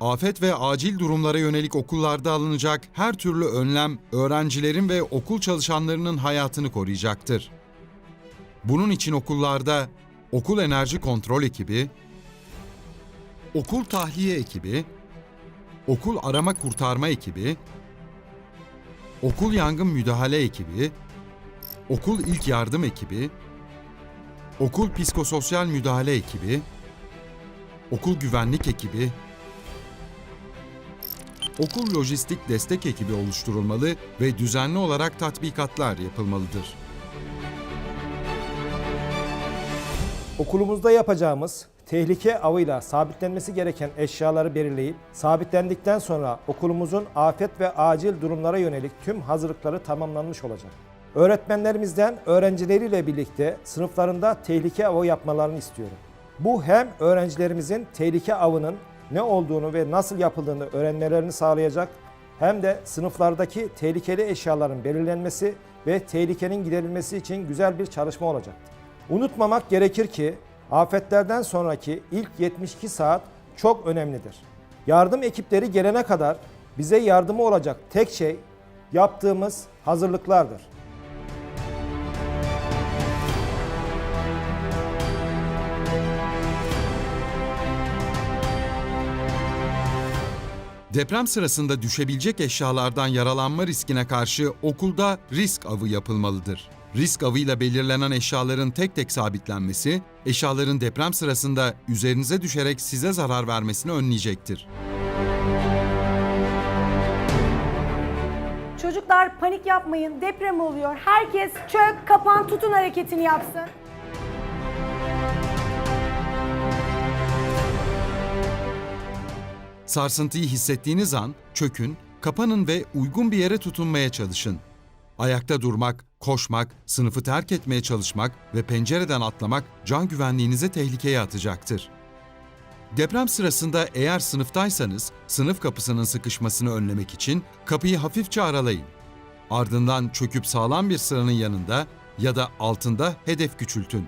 afet ve acil durumlara yönelik okullarda alınacak her türlü önlem öğrencilerin ve okul çalışanlarının hayatını koruyacaktır. Bunun için okullarda okul enerji kontrol ekibi, okul tahliye ekibi, okul arama kurtarma ekibi, okul yangın müdahale ekibi, okul ilk yardım ekibi, okul psikososyal müdahale ekibi, okul güvenlik ekibi, okul lojistik destek ekibi oluşturulmalı ve düzenli olarak tatbikatlar yapılmalıdır. Okulumuzda yapacağımız tehlike avıyla sabitlenmesi gereken eşyaları belirleyip sabitlendikten sonra okulumuzun afet ve acil durumlara yönelik tüm hazırlıkları tamamlanmış olacak. Öğretmenlerimizden öğrencileriyle birlikte sınıflarında tehlike avı yapmalarını istiyorum. Bu hem öğrencilerimizin tehlike avının ne olduğunu ve nasıl yapıldığını öğrenmelerini sağlayacak hem de sınıflardaki tehlikeli eşyaların belirlenmesi ve tehlikenin giderilmesi için güzel bir çalışma olacaktır. Unutmamak gerekir ki afetlerden sonraki ilk 72 saat çok önemlidir. Yardım ekipleri gelene kadar bize yardımı olacak tek şey yaptığımız hazırlıklardır. Deprem sırasında düşebilecek eşyalardan yaralanma riskine karşı okulda risk avı yapılmalıdır. Risk avıyla belirlenen eşyaların tek tek sabitlenmesi, eşyaların deprem sırasında üzerinize düşerek size zarar vermesini önleyecektir. Çocuklar panik yapmayın. Deprem oluyor. Herkes çök, kapan, tutun hareketini yapsın. Sarsıntıyı hissettiğiniz an çökün, kapanın ve uygun bir yere tutunmaya çalışın. Ayakta durmak, koşmak, sınıfı terk etmeye çalışmak ve pencereden atlamak can güvenliğinizi tehlikeye atacaktır. Deprem sırasında eğer sınıftaysanız sınıf kapısının sıkışmasını önlemek için kapıyı hafifçe aralayın. Ardından çöküp sağlam bir sıranın yanında ya da altında hedef küçültün.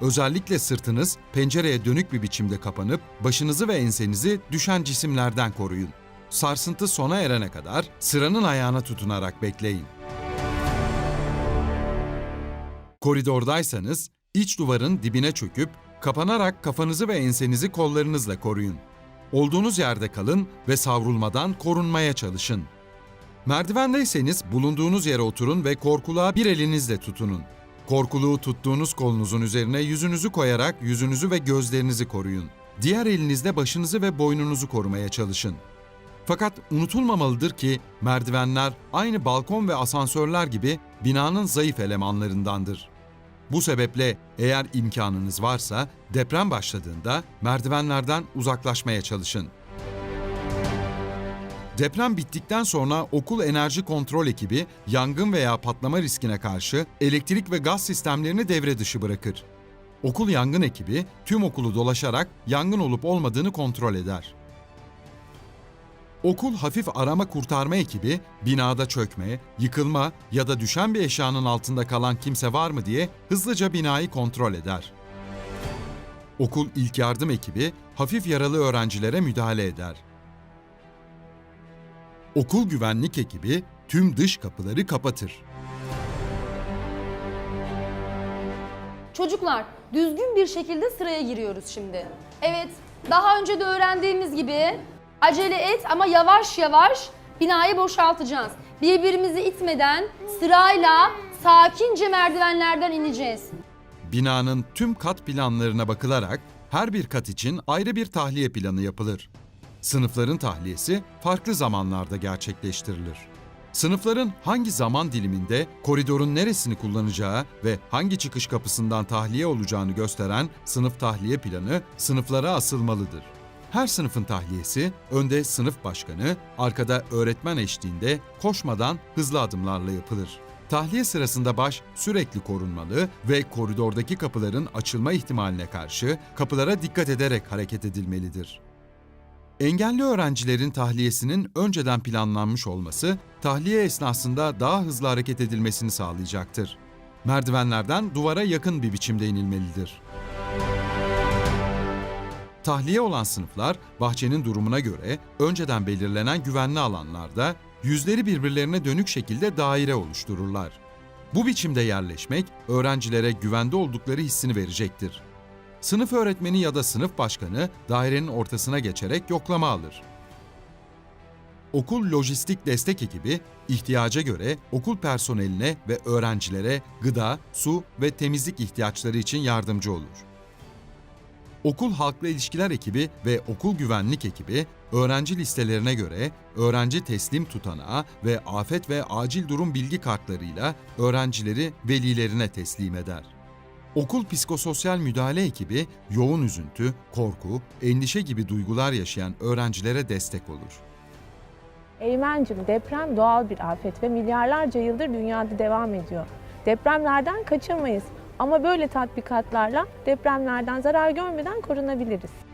Özellikle sırtınız pencereye dönük bir biçimde kapanıp başınızı ve ensenizi düşen cisimlerden koruyun. Sarsıntı sona erene kadar sıranın ayağına tutunarak bekleyin. Koridordaysanız iç duvarın dibine çöküp kapanarak kafanızı ve ensenizi kollarınızla koruyun. Olduğunuz yerde kalın ve savrulmadan korunmaya çalışın. Merdivendeyseniz bulunduğunuz yere oturun ve korkuluğa bir elinizle tutunun. Korkuluğu tuttuğunuz kolunuzun üzerine yüzünüzü koyarak yüzünüzü ve gözlerinizi koruyun. Diğer elinizle başınızı ve boynunuzu korumaya çalışın. Fakat unutulmamalıdır ki merdivenler aynı balkon ve asansörler gibi binanın zayıf elemanlarındandır. Bu sebeple eğer imkanınız varsa deprem başladığında merdivenlerden uzaklaşmaya çalışın. Deprem bittikten sonra okul enerji kontrol ekibi yangın veya patlama riskine karşı elektrik ve gaz sistemlerini devre dışı bırakır. Okul yangın ekibi tüm okulu dolaşarak yangın olup olmadığını kontrol eder. Okul hafif arama kurtarma ekibi binada çökme, yıkılma ya da düşen bir eşyanın altında kalan kimse var mı diye hızlıca binayı kontrol eder. Okul ilk yardım ekibi hafif yaralı öğrencilere müdahale eder. Okul güvenlik ekibi tüm dış kapıları kapatır. Çocuklar düzgün bir şekilde sıraya giriyoruz şimdi. Evet daha önce de öğrendiğimiz gibi acele et ama yavaş yavaş binayı boşaltacağız. Birbirimizi itmeden sırayla sakince merdivenlerden ineceğiz. Binanın tüm kat planlarına bakılarak her bir kat için ayrı bir tahliye planı yapılır. Sınıfların tahliyesi farklı zamanlarda gerçekleştirilir. Sınıfların hangi zaman diliminde koridorun neresini kullanacağı ve hangi çıkış kapısından tahliye olacağını gösteren sınıf tahliye planı sınıflara asılmalıdır. Her sınıfın tahliyesi önde sınıf başkanı, arkada öğretmen eşliğinde koşmadan hızlı adımlarla yapılır. Tahliye sırasında baş sürekli korunmalı ve koridordaki kapıların açılma ihtimaline karşı kapılara dikkat ederek hareket edilmelidir. Engelli öğrencilerin tahliyesinin önceden planlanmış olması, tahliye esnasında daha hızlı hareket edilmesini sağlayacaktır. Merdivenlerden duvara yakın bir biçimde inilmelidir. Tahliye olan sınıflar bahçenin durumuna göre önceden belirlenen güvenli alanlarda yüzleri birbirlerine dönük şekilde daire oluştururlar. Bu biçimde yerleşmek öğrencilere güvende oldukları hissini verecektir. Sınıf öğretmeni ya da sınıf başkanı dairenin ortasına geçerek yoklama alır. Okul lojistik destek ekibi ihtiyaca göre okul personeline ve öğrencilere gıda, su ve temizlik ihtiyaçları için yardımcı olur. Okul halkla ilişkiler ekibi ve okul güvenlik ekibi öğrenci listelerine göre öğrenci teslim tutanağı ve afet ve acil durum bilgi kartlarıyla öğrencileri velilerine teslim eder. Okul psikososyal müdahale ekibi yoğun üzüntü, korku, endişe gibi duygular yaşayan öğrencilere destek olur. Eymen'cim deprem doğal bir afet ve milyarlarca yıldır dünyada devam ediyor. Depremlerden kaçamayız ama böyle tatbikatlarla depremlerden zarar görmeden korunabiliriz.